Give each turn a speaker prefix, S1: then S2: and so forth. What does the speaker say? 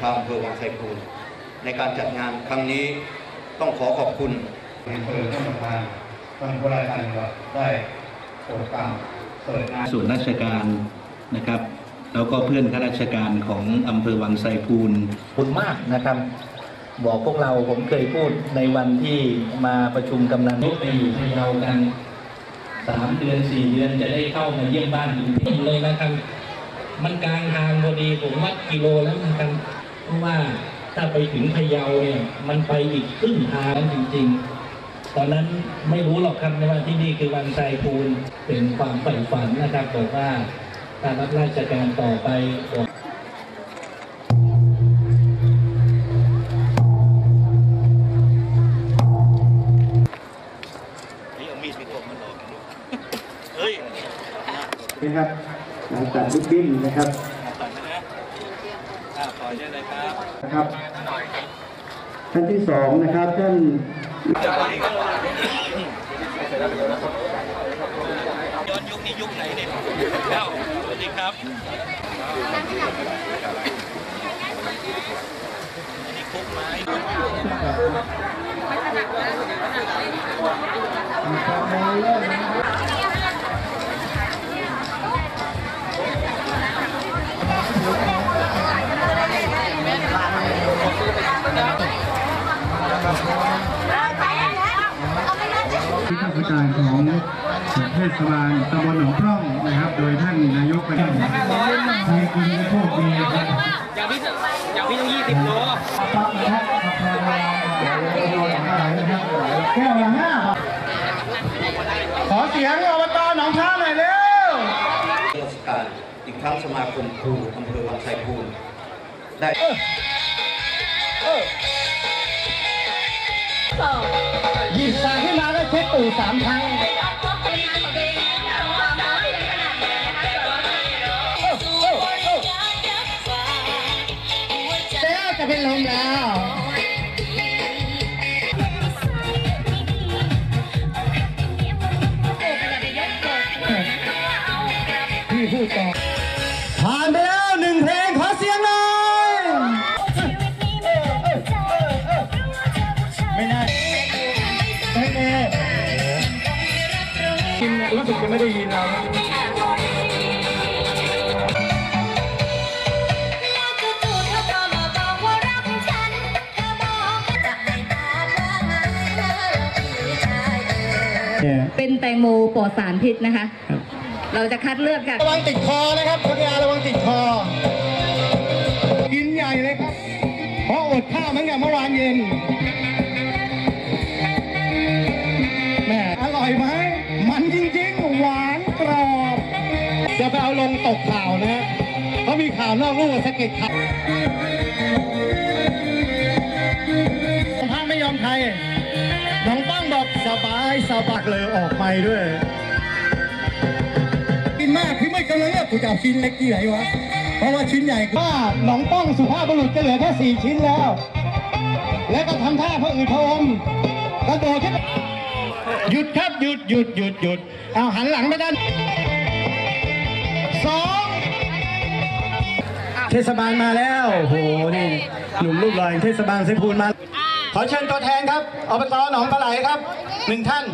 S1: ชาวอำเภอวังไสภูนในการจัดงานครั้งนี้ต้องขอขอบคุณ
S2: อำเภอท่านประธานท่านผู้ราชการจังหวัดได้โปรดเกล้าเปิดงาน
S3: ส่วนราชการนะครับ แล้วก็เพื่อนข้าราชการของอำเภอวังไซพูน
S4: ขอบคุณมากนะครับ บอกพวกเราผมเคยพูดในวันที่มาประชุมกำลังทุกปีที่เรากันสามเดือนสี่เดือนจะได้เข้ามาเยี่ยมบ้านถึงที่เลยนะครับ มันกลางทางพอดีผมวัดกิโลแล้วนะครับเพราะว่าถ้าไปถึงพะเยาเนี่ยมันไปอีกครึ่งทางจริง ๆ ตอนนั้นไม่รู้หรอกครับว่าที่นี่คือวังไซพูนเป็นความใฝ่ฝันนะครับบอกว่าการรับราชการต่อไป
S1: นี่เอามีดไปตบมันออกเฮ้ย
S2: นะครับ หลังจากบิ๊กบิ้นนะครับ
S1: ตัดนะนะอ่าปล่อยได้เลยครับ
S2: นะครับท่านที่สองนะครับท่าน
S1: ย้อนยุคนี้ยุคไหนเนี่ยเอ้าสวัสดีครับนนี้คุกไม้
S2: ข้าราชการของเทศบาลตำบลหนองพร่องนะครับ โดยท่านนายกเป็นให้คุณโชคดีนะครับ
S5: อย่าพี่อย่าพี่ต้องยี่สิบโล
S2: แก้วละห้าขอเสียงอบตหนองพร่องหน่อยเร็ว
S1: ราชการอีกทั้งสมาคมครูอำเภอวังไสภูนได้
S2: ยิบสา ตูดสามครั้งเจ๊จะเป็นลมแล้วพี่พูดต่อ ไม่ได้ยินเรา
S6: เป็นแตงโมปลอดสารพิษนะคะ เราจะคัดเลือกจาก
S2: ระวังติดคอนะครับพักยาระวังติดคอ กินใหญ่เลยครับ เพราะอดข้าวตั้งแต่เมื่อวานเย็น รอบจะไปเอาลงตกข่าวนะฮะเพรามีข่าวนอกลู่สะเก็ดข่าวพระไม่ยอมใครน้องป้องบอกสบายสบักเลยออกไปด้วยกินมากพี่ไม่กำลังเลือกกูจะเอาชิ้นเล็กที่ไหนวะ เพราะว่าชิ้นใหญ่ว่าหนองป้องสุภาพบุรุษจะเหลือแค่สี่ชิ้นแล้ว แล้วก็ทำท่าพระอืดพระอมกระโดดขึ้น หยุดครับหยุดหยุดหยุดหยุดเอาหันหลังไปด้านสองเทศบาลมาแล้วโอ้โหนี่หนุ่มรูปหล่อแห่งเทศบาลเซพูนมา ขอเชิญตัวแทนครับอบตหนองปลาไหลครับหนึ่งท่าน